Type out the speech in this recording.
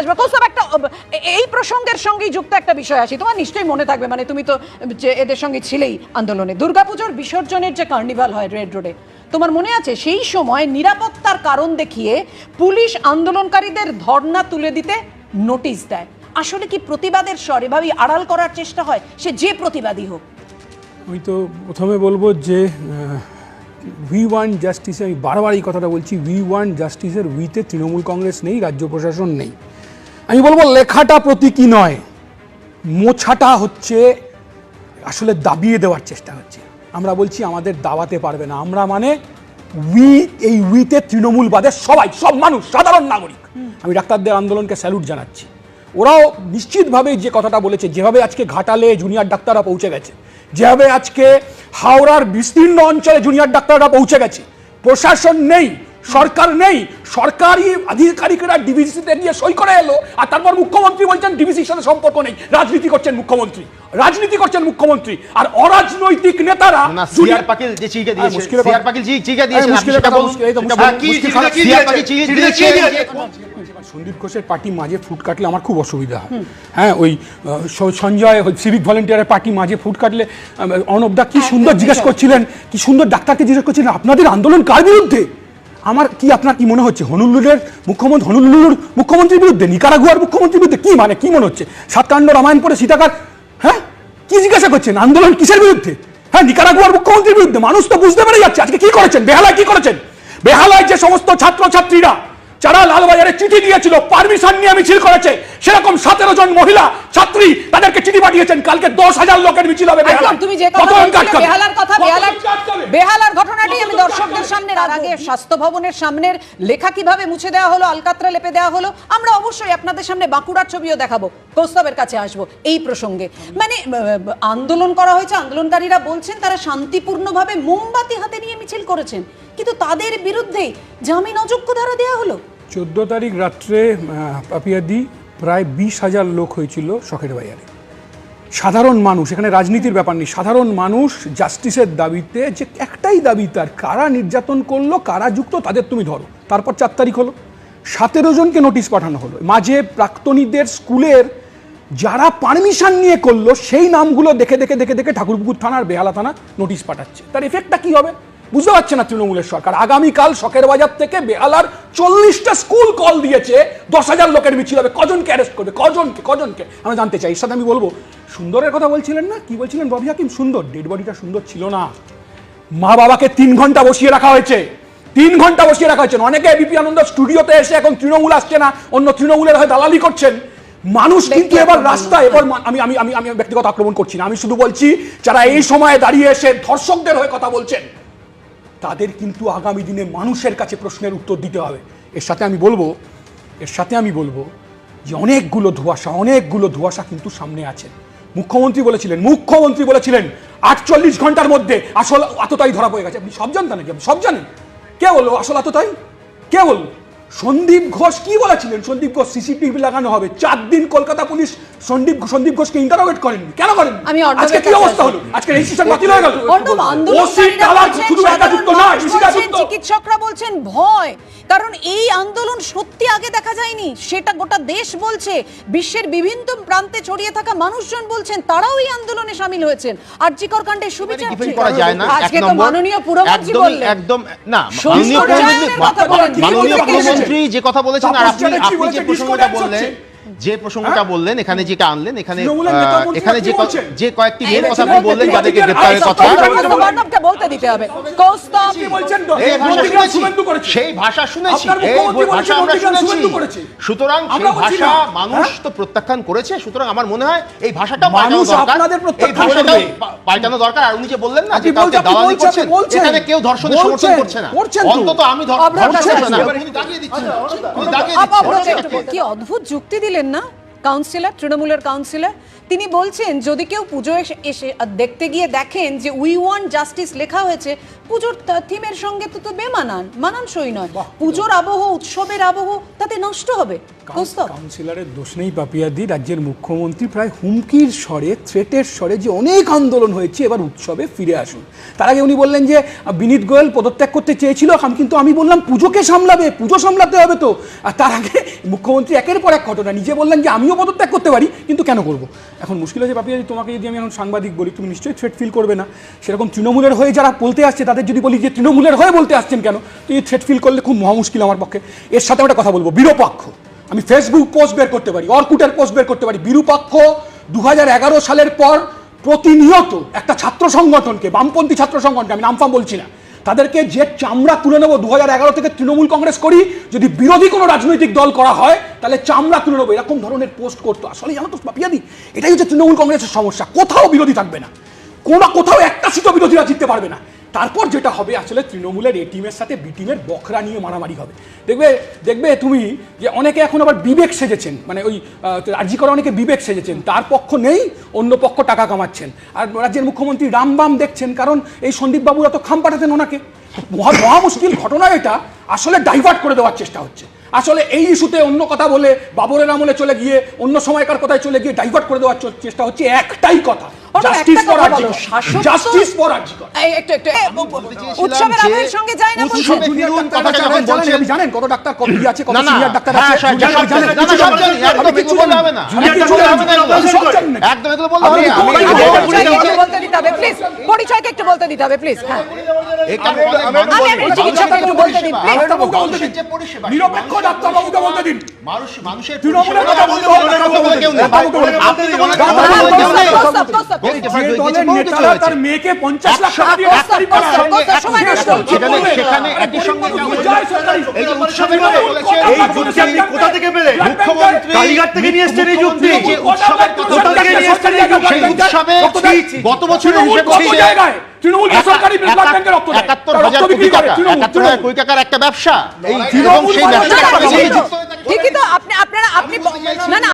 আসব। কৌস্তব, একটা এই প্রসঙ্গের সঙ্গেই যুক্ত একটা বিষয় আসি তোমার নিশ্চয়ই মনে থাকবে মানে তুমি তো, যে এদের সঙ্গে ছিলেই আন্দোলনে। দুর্গাপুজোর বিসর্জনের যে কার্নিভাল হয় রেড রোডে তোমার মনে আছে সেই সময় নিরাপত্তার কারণ দেখিয়ে পুলিশ আন্দোলনকারীদের ধর্ণা তুলে দিতে নোটিশ দেয়? আসলে কি প্রতিবাদের স্বর এভাবেই আড়াল করার চেষ্টা হয়? সে যে প্রতিবাদী হোক। আমি তো প্রথমে বলব যে উই ওয়ান জাস্টিসে আমি বারবার এই কথাটা বলছি উই ওয়ান জাস্টিসের উইতে তৃণমূল কংগ্রেস নেই, রাজ্য প্রশাসন নেই। আমি বলব, লেখাটা প্রতীকী নয়, মোছাটা হচ্ছে আসলে দাবিয়ে দেওয়ার চেষ্টা হচ্ছে। আমরা বলছি, আমাদের দাবাতে পারবে না। আমরা মানে উই এই উইতে তৃণমূল বাদের সবাই, সব মানুষ, সাধারণ নাগরিক। আমি ডাক্তারদের আন্দোলনকে স্যালুট জানাচ্ছি। ওরাও নিশ্চিতভাবে যে কথাটা বলেছে, যেভাবে আজকে ঘাটালে জুনিয়র ডাক্তাররা পৌঁছে গেছে, যেভাবে আজকে হাওড়ার বিস্তীর্ণ অঞ্চলে জুনিয়র ডাক্তাররা পৌঁছে গেছে, প্রশাসন নেই সরকার নেই। সরকারি আধিকারিকরা ডিভিসিতে গিয়ে সই করে এলো আর তারপর মুখ্যমন্ত্রী বলছেন ডিভিসির সাথে সম্পর্ক নেই। রাজনীতি করছেন মুখ্যমন্ত্রী। রাজনীতি করছেন মুখ্যমন্ত্রী। আর অরাজনৈতিক নেতারা সিআর পাকিল যে চিঠি হ্যাঁ, দিয়েছে সিআর পাকিল জি চিঠি হ্যাঁ, মুশকিলের কথা, মুশকিল- সিআর পাকিল চিঠি দিয়েছে। সন্দীপ ঘোষের পার্টি মাঝে ফুট কাটলে আমার খুব অসুবিধা হয়। হ্যাঁ ওই সঞ্জয় সিভিক ভলেন্টিয়ারের পার্টি মাঝে ফুট কাটলে অর্ণবদা কি সুন্দর জিজ্ঞেস করছিলেন কি সুন্দর ডাক্তারকে জিজ্ঞেস করছিলেন আপনাদের আন্দোলন কার বিরুদ্ধে? আমার কি আপনার কি মনে হচ্ছে? হনুলুলের মুখ্যমন্ত্রী হনুলুলুর মুখ্যমন্ত্রীর বিরুদ্ধে, নিকারাগুয়ার মুখ্যমন্ত্রীর বিরুদ্ধে কি মানে কি মনে হচ্ছে? সাতকাণ্ড রামায়ণ পরে সীতাকার হ্যাঁ? কি জিজ্ঞাসা করছেন? আন্দোলন কিসের বিরুদ্ধে? হ্যাঁ নিকারাগুয়ার মুখ্যমন্ত্রীর বিরুদ্ধে। মানুষ তো বুঝতে পেরে যাচ্ছে। আজকে কি করেছেন? বেহালায় কি করেছেন? বেহালায় যে সমস্ত ছাত্রছাত্রীরা যারা লালবাজারে চিঠি দিয়েছিল পারমিশন নিয়ে মিছিল করেছে সেরকম সতেরো জন মহিলা ছাত্রী তাদেরকে চিঠি পাঠিয়েছেন। কালকে দশ হাজার লোকের মিছিল হবে। তুমি যে? বেহালার কথা বেহালার বেহালার ঘটনাটি আমি দর্শকদের সামনে আগে স্বাস্থ্য ভবনের সামনের লেখা কীভাবে মুছে দেওয়া হলো আলকাতরা লেপে দেওয়া হলো আমরা অবশ্যই আপনাদের সামনে বাঁকুড়ার ছবিও দেখাবো। কৌস্তবের কাছে আসব এই প্রসঙ্গে। মানে আন্দোলন করা হয়েছে আন্দোলনকারীরা বলছেন তারা শান্তিপূর্ণভাবে মোমবাতি হাতে নিয়ে মিছিল করেছেন কিন্তু তাদের বিরুদ্ধে জামিন অযোগ্য ধারা দেওয়া হলো? চোদ্দ তারিখ রাত্রে পাপিয়াদি প্রায় বিশ হাজার লোক হয়েছিল শখের বাজারে। সাধারণ মানুষ, এখানে রাজনীতির ব্যাপার নেই, সাধারণ মানুষ জাস্টিসের দাবিতে যে একটাই দাবি তার, কারা নির্যাতন করল, কারা যুক্ত, তাদের তুমি ধরো। তারপর চার তারিখ হলো। সতেরো জনকে নোটিশ পাঠানো হলো। মাঝে প্রাক্তনীদের স্কুলের যারা পারমিশন নিয়ে করল, সেই নামগুলো দেখে দেখে দেখে দেখে ঠাকুরপুকুর থানার বেহালা থানা নোটিশ পাঠাচ্ছে। তার এফেক্টটা কি হবে? বুঝতে পারছে না তৃণমূলের সরকার। আগামীকাল শখের বাজার থেকে বেহালার চল্লিশটা স্কুল কল দিয়েছে দশ হাজার লোকের মিছিল হবে। কজনকে অ্যারেস্ট করবে? কজনকে? কজনকে? আমরা জানতে চাই। এর সাথে আমি বলব সুন্দরের কথা বলছিলেন না? কি বলছিলেন ববি হাকিম? সুন্দর। ডেড বডিটা সুন্দর ছিল না। মা বাবাকে তিন ঘণ্টা বসিয়ে রাখা হয়েছে। তিন ঘণ্টা বসিয়ে রাখা হয়েছে। অনেকে এবিপি আনন্দ স্টুডিওতে এসে এখন তৃণমূল আসছে না অন্য তৃণমূলের হয়ে দালালি করছেন। মানুষ কিন্তু এবার রাস্তায় এবার আমি আমি আমি আমি ব্যক্তিগত আক্রমণ করছি না। আমি শুধু বলছি যারা এই সময়ে দাঁড়িয়ে এসে ধর্ষকদের হয়ে কথা বলছেন তাদের কিন্তু আগামী দিনে মানুষের কাছে প্রশ্নের উত্তর দিতে হবে। এর সাথে আমি বলব, এর সাথে আমি বলব যে অনেকগুলো ধোয়াশা অনেকগুলো ধোয়াশা কিন্তু সামনে আছে। মুখ্যমন্ত্রী বলেছিলেন মুখ্যমন্ত্রী বলেছিলেন, আটচল্লিশ ঘণ্টার মধ্যে আসল আততাই ধরা পড়ে গেছে। আপনি সব জানতেন নাকি? আপনি সব জানেন? কে বলল আসল আততাই কে বলল? সন্দীপ ঘোষ কি বলেছিলেন? সন্দীপ ঘোষ সিসিটিভি লাগানো হবে। চার দিন কলকাতা পুলিশ সন্দীপ সন্দীপ ঘোষকে ইন্টারোগেট করেননি। কেন করেন আমি আজকে কি অবস্থা হলো? আজকে রেজিস্ট্রেশন বাতিল হয়ে গেল। শুধু সাধারণ একাযুক্ত নয়, যুক্ত। চিকিৎসকরা বলছেন ভয়। কারণ এই আন্দোলন সত্যি আগে দেখা যায়নি। সেটা গোটা দেশ বলছে। বিশ্বের বিভিন্ন প্রান্তে ছড়িয়ে থাকা মানুষজন বলছেন তারাও এই আন্দোলনে সামিল হয়েছেন। আরজিকর কাণ্ডে সুবিচার করা যায় না? এক আজকে তো নম্বর। মাননীয় পুরমন্ত্রী একদম বললেন। একদম না মাননীয় পুরমন্ত্রী মাননীয় পুরমন্ত্রী যে কথা বলেছেন আর আপনি আপনি যে প্রসঙ্গটা বললেন। যে প্রসঙ্গটা বললেন এখানে যেটা আনলেন এখানে এখানে যে যে কয়েকটি মেয়ের কথা আপনি বললেন নেত্রী যাদেরকে গ্রেপ্তারের কথা। বলতে দিতে হবে। সেই ভাষা শুনেছি। এই ভাষা আমরা শুনেছি। সুতরাং সেই ভাষা মানুষ হ্যাঁ? তো প্রত্যাখ্যান করেছে সুতরাং আমার মনে হয় এই ভাষাটা পাল্টানো মানুষ দরকার। আপনাদের এই পাল্টানো দরকার। আর উনি যে বললেন না যে কাউকে দালালি করছেন এখানে কেউ ধর্ষণের সমর্থন করছে না। অন্তত আমি ধর্ষণ করছি না। উনি দাগিয়ে দিচ্ছেন। উনি দাগিয়ে আপ- আপ- দিচ্ছেন কি অদ্ভুত যুক্তি দিলেন না কাউন্সিলর তৃণমূলের কাউন্সিলর তিনি বলছেন, যদি কেউ পুজো এসে দেখতে গিয়ে দেখেন যে উই ওয়ান্ট জাস্টিস লেখা হয়েছে পুজোর থিমের সঙ্গে তো তো বেমানান মানানসই নয়। পুজোর আবহ উৎসবের আবহ তাতে নষ্ট হবে। কাউন্সিলরের দোষ নেই পাপিয়াদি রাজ্যের মুখ্যমন্ত্রী প্রায় হুমকির স্বরে থ্রেটের স্বরে যে অনেক আন্দোলন হয়েছে এবার উৎসবে ফিরে আসুন। তার আগে উনি বললেন যে বিনীত গোয়েল পদত্যাগ করতে চেয়েছিল কিন্তু আমি বললাম পুজোকে সামলাবে পুজো সামলাতে হবে তো। আর তার আগে মুখ্যমন্ত্রী একের পর এক ঘটনা নিজে বললেন যে আমিও পদত্যাগ করতে পারি কিন্তু কেন করব? এখন মুশকিল হচ্ছে পাপিয়াদি তোমাকে যদি আমি এখন সাংবাদিক বলি তুমি নিশ্চয়ই থ্রেট ফিল করবে না। সেরকম তৃণমূলের হয়ে যারা বলতে আসছে তাদের যদি বলি যে তৃণমূলের হয়ে বলতে আসছেন কেন তুই থ্রেট ফিল করলে খুব মহা মুশকিল আমার পক্ষে। এর সাথে একটা কথা বলব। বিরোপক্ষ। আমি ফেসবুক পোস্ট বের করতে পারি, অর্কুটের পোস্ট বের করতে পারি। বিরূপাক্ষ দু সালের পর প্রতিনিয়ত একটা ছাত্র সংগঠনকে, বামপন্থী ছাত্র সংগঠনকে, আমি নামফাম বলছি না, তাদেরকে যে চামড়া তুলে নেব দু হাজার এগারো থেকে তৃণমূল কংগ্রেস করি, যদি বিরোধী কোনো রাজনৈতিক দল করা হয়, তাহলে চামড়া তুলে নেব। এরকম ধরনের পোস্ট করতো। আসলে জানো তো পাপিয়াদি এটাই হচ্ছে তৃণমূল কংগ্রেসের সমস্যা। কোথাও বিরোধী থাকবে না। কোনো কোথাও একটা সিটও বিরোধীরা জিততে পারবে না। তারপর যেটা হবে, আসলে তৃণমূলের এ টিমের সাথে বি টিমের বখরা নিয়ে মারামারি হবে। দেখবে দেখবে তুমি যে অনেকে এখন আবার বিবেক সেজেছেন মানে ওই রাজি করা অনেকে বিবেক সেজেছেন, তার পক্ষ নেই, অন্য পক্ষ টাকা কামাচ্ছেন। আর রাজ্যের মুখ্যমন্ত্রী রামবাম দেখছেন, কারণ এই সন্দীপবাবুরা তো খাম পাঠাতেন ওনাকে। মহা মহা মুশকিল ঘটনা এটা, আসলে ডাইভার্ট করে দেওয়ার চেষ্টা হচ্ছে। আসলে এই ইস্যুতে অন্য কথা বলে বাবরের আমলে চলে গিয়ে অন্য সময়কার কথায় চলে গিয়ে ডাইভার্ট করে দেওয়ার চেষ্টা হচ্ছে একটাই কথা। জাস্টিস ফর জাস্টিস ফর একটু একটু উৎসবের সঙ্গে যায় না জানেন, কত ডাক্তার আছে কত সিনিয়র ডাক্তার আছে? জানেন, কিছু। হবে না। একদম বলতে হবে। প্লিজ পরিচয়কে একটু বলতে দিতে হবে প্লিজ হ্যাঁ। নিরপেক্ষ ডাক্তারবাবুকে বলতে দিন তৃণমূলের কথা বলতে হয়ে। তার মেয়েকে পঞ্চাশ লাখ টাকা দিয়ে থেকে? ব্যাংক মুখ্যমন্ত্রী- কালীঘাট থেকে নিয়ে এসছেন এই যুক্তি কথা থেকে নিয়ে এসছেন উৎসবে গত বছরের হিসেব জায়গায়? তৃণমূল বেসরকারি ব্লাড ব্যাংকে রক্ত দেয়। একাত্তর তারা হাজার রক্ত কোটি টাকা তৃণমূল, একাত্তর হাজার তৃণমূল। কোটি টাকার একটা ব্যবসা এই তৃণমূল সেই ঠিকই তো আপনি আপনারা আপনি না না